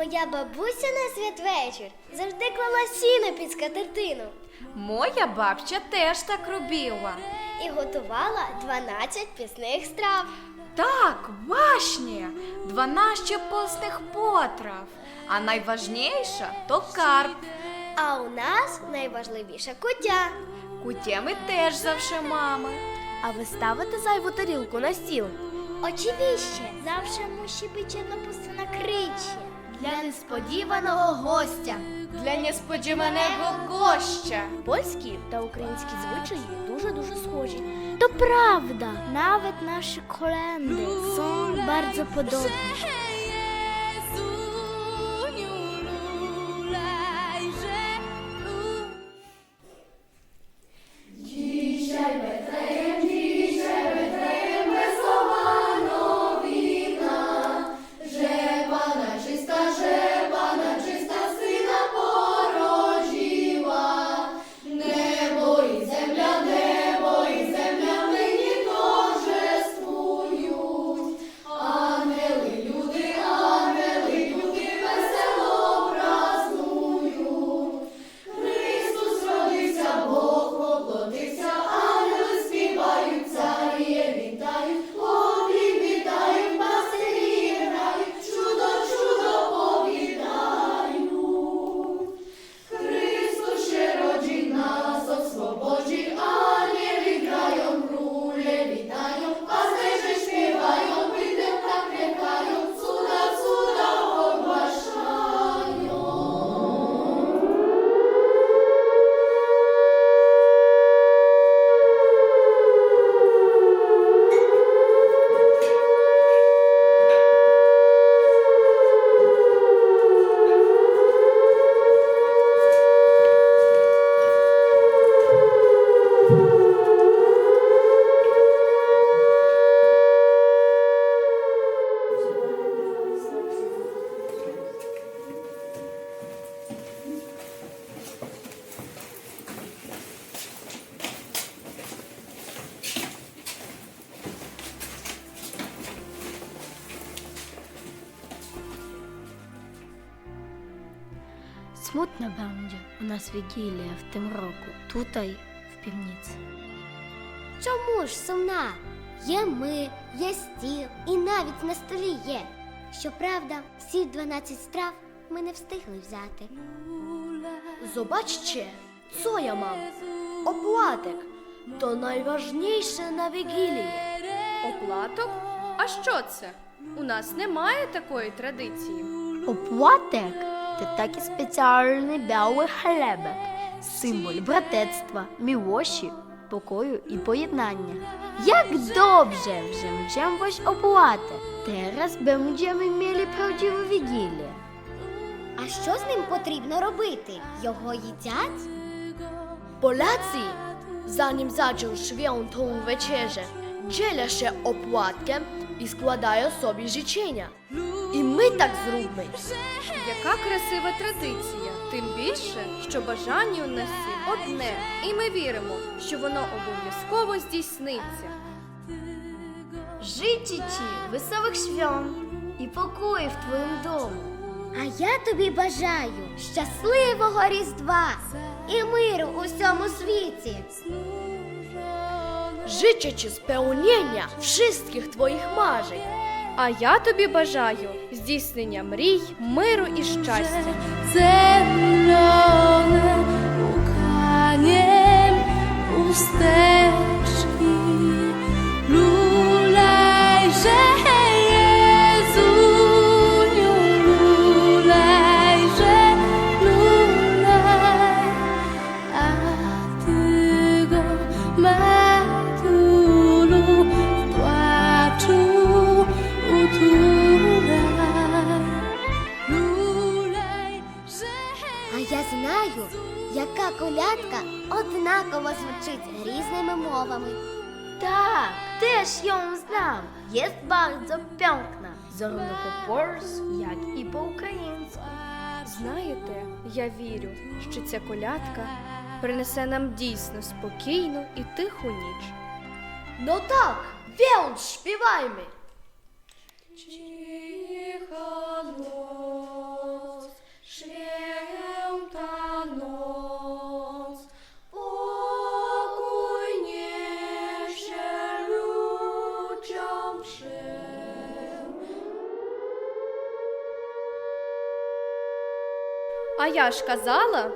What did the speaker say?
Моя бабуся на святвечір завжди клала сіно під скатертину Моя бабця теж так робила. і готувала 12 пісних страв. Так, башні, 12 постних потрав. А найважніша то карп. А у нас найважливіша кутя. Кутє ми теж завше мами. А ви ставите зайву тарілку на стіл? Очевидно, завжди муші być jedno puste nakrycie. Для несподіваного гостя. Для несподіваного гостя. Польські та українські звичаї дуже-дуже схожі. To prawda, nawet nasze kolendy są bardzo podobne. Smutna będzie u nas Wigilia w tym roku, tutaj w piwnicy. Чому ж сумна? Є ми, є стіл, і навіть на столі є. Щоправда, всі 12 страв ми не встигли взяти. Zobaczcie, co ja mam. Opłatek. To najważniejsze na Wigilię. Оплаток? А що це? У нас немає такої традиції. Opłatek to taki specjalny biały chlebek, symbol bratectwa, miłości, pokoju i pojednania. Jak dobrze, że wziąłeś opłatę. Teraz będziemy mieli prawdziwą Wigilię. А що з ним потрібно робити? Його їдять? Polacy, zanim zaczął świętą wieczerzę, dzielą się opłatkiem i składają sobie I my tak zróbmy. Яка красива традиція. Тим більше, що бажання у нас одне, і ми віримо, що воно обов'язково здійсниться. Ci wesołych świąt i pokoju w Twoim domu. А я тобі бажаю щасливого Різдва і миру у всьому світі. Życzę Ci spełnienia wszystkich Twoich marzeń. А я тобі бажаю здійснення мрій, миру і щастя. Це łkaniem usteczki. Знаю, яка колядка однаково звучить різними мовами. Tak, też ją znam. Jest bardzo piękna, zarówno po polsku, i po ukraińsku. Знаєте, я вірю, що ця колядка принесе нам дійсно спокійну і тиху ніч. No tak, więc śpiewajmy. А я ж казала,